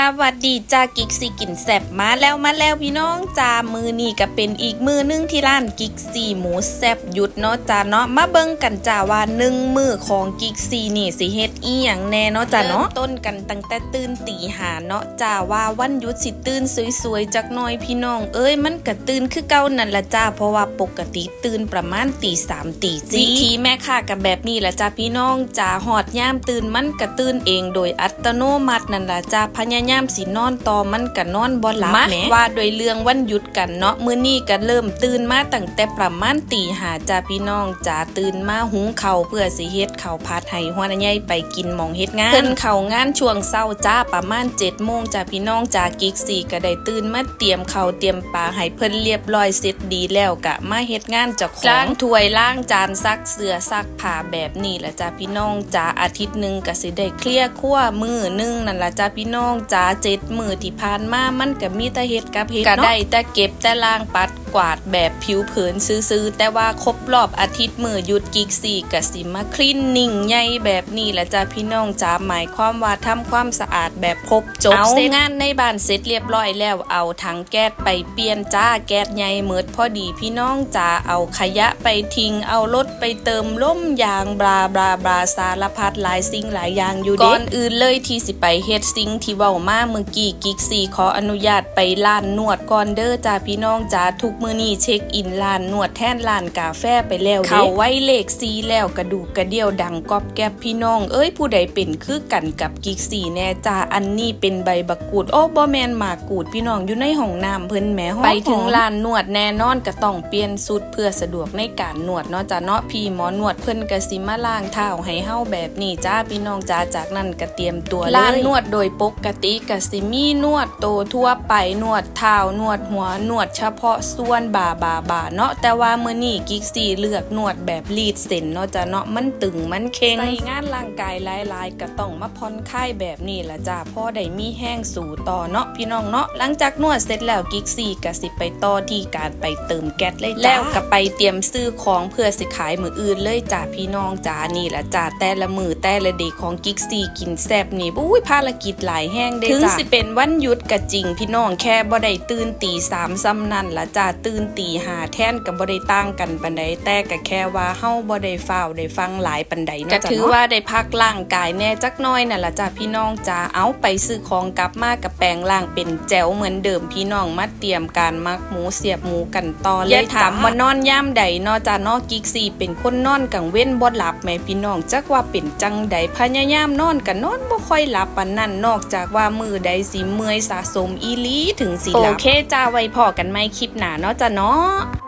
สวัสดีจ้ากิกซีกินแซบมาแล้วมาแล้วพี่น้องจ้ามือนี่ก็เป็นอีกมือหนึงที่ร้านกิกซีหมูแซบหยุดเนาะจ้าเนาะมาเบิ่งกันจ้าว่าหนึ่งมือของกิกซีนี่สิเฮ็ดอีหยังแน่เนาะจ้าเนาะต้นกันตั้งแต่ตื่นตีหาเนาะจ้าว่าวันหยุดสิตื่นสวยๆจักหน่อยพี่น้อง เอ้ยมันก็ตื่นคือเก่านั่นละจ้าเพราะว่าปกติตื่นประมาณตีสามตีสี่วิธีแม่ค่ะกับแบบนี้ละจ้าพี่น้องจ้าหอดย่ามตื่นมันก็ตื่นเองโดยอัตโนมัตินั่นละจ้าพยายามสินอนต่อมันก็นอนบ่หลับแหมว่าโดยเรื่องวันหยุดกันเนาะมื้อนี้ก็เริ่มตื่นมาตั้งแต่ประมาณตีหาจ้าพี่น้องจ้าตื่นมาหุงข้าวเพื่อสิเฮ็ดข้าวผัดให้หัวหน้าใหญ่ไปกินหมองเฮ็ดงานเพิ่นเข้างานช่วงเช้าจ้าประมาณ7โมงจ้าพี่น้องจ้ากิกสี่ก็ได้ตื่นมาเตรียมข้าวเตรียมปลาให้เพิ่นเรียบร้อยเสร็จดีแล้วกะมาเฮ็ดงานเจ้าของล้างถ้วยล้างจานซักเสื้อซักผ้าแบบนี้แหละจ้าพี่น้องจ้าอาทิตย์หนึงก็สิได้เคลียร์ครัวมื้อหนึงนั่นล่ะจ้าพี่น้องจ้าาเจ็ดมือที่ผ่านมามันก็มีแต่เฮ็ดกับเฮ็ดก็ได้แต่เก็บแต่ล่างปัดกวาดแบบผิวเผินซื่อๆแต่ว่าครบรอบอาทิตย์มื้อหยุดกิกสี่ก็สิมาคลีนนิ่งใหญ่แบบนี้แหละจ้าพี่น้องจ้าหมายความว่าทำความสะอาดแบบครบจบเอางานในบ้านเสร็จเรียบร้อยแล้วเอาถังแก๊สไปเปลี่ยนจ้าแก๊สใหญ่เมิดพอดีพี่น้องจ้าเอาขยะไปทิ้งเอารถไปเติมล่มยางบลาบลาบลาสารพัดหลายสิ่งหลายอย่างอยู่เด้ก่อนอื่นเลยที่สิไปเฮ็ดสิ่งที่เว้ามาเมื่อกี้กิกซีขออนุญาตไปร้านนวดก่อนเด้อจ้าพี่น้องจ้าทุกมื้อนี้เช็คอินร้านนวดแทนร้านกาแฟไปแล้วเด้เขาไว้เลขซีแล้วกระดูกกระเดี่ยวดังกอบแก๊บพี่น้อง เอ้ยผู้ใดเป็นคือกันกับกิกซีแน่จ้าอันนี้เป็นใบบักกูดโอ้บ่แมนหมากกูดพี่น้องอยู่ในห้องน้ำเพิ่นแหมห้องไปถึงร้านนวดแน่นอนก็ต้องเปลี่ยนสุดเพื่อสะดวกในการนวดเนาะจ้าเนาะพี่หมอนวดเพิ่นก็สิมาล้างเท้าให้เฮาแบบนี้จ้าพี่น้องจ้าจากนั้นก็เตรียมตัวเลยร้านนวดโดยปกติก็สิมีนวดโตวทั่วไปนวดเท้านวดหัวนวดเฉพาะส่วนบ่าบ่าบ่าเนาะแต่ว่ามื้อนี้กิกซีเลือกนวดแบบรีดเส้นเนาะจ้าเนาะมันตึงมันเค็งใส่งานร่างกายหลายๆก็ต้องมาผ่อนคลายแบบนี้ล่ะจ้าพอได้มีแห้งสู่ต่อเนาะพี่น้องเนาะหลังจากนวดเสร็จแล้วกิกซีก็สิไปต่อที่การไปเติมแก๊สเลยจ้าแล้วก็ไปเตรียมซื้อของเพื่อสิขายมืออื่นเลยจ้าพี่น้องจ้านี่ล่ะจ้าแต่ละมือแต่ละเด็กของกิกซีกินแซ่บนี่อุ้ยภารกิจหลายแห้งเด้จ้าถึงสิเป็นวันหยุดก็จริงพี่น้องแค่บ่ได้ตื่นตีสามซ้ำนั่นละจ้าตื่นตีหาแท่นกับบ่ได้ต่างกันปันใดแต่ก็แค่ว่าเฮาบ่ได้ฟ้าวได้ฟังหลายปันใดเนาะก็ถือว่าได้พักร่างกายแน่จักหน้อยนั่นละจ้าพี่น้องจ้าเอาไปซื้อของกลับมากับแปลงร่างเป็นแจ๋วเหมือนเดิมพี่น้องมาเตรียมการมักหมูเสียบหมูกันต่อเลยอย่าถามว่านอนย่ำใดเนอจ้านอกิกซีเป็นคนนอนกังเว้นบ่หลับแม่พี่น้องจักว่าเป็นจังใดพยายามนอนกันนอนบ่ค่อยหลับปานนั้นนอกจากว่ามือใดสิเมื่อยสะสมอีหลีถึงสิหลับโอเคจ้าไว้พอกันไหมคลิปหน้าเนาะนาะจ้ะเนาะ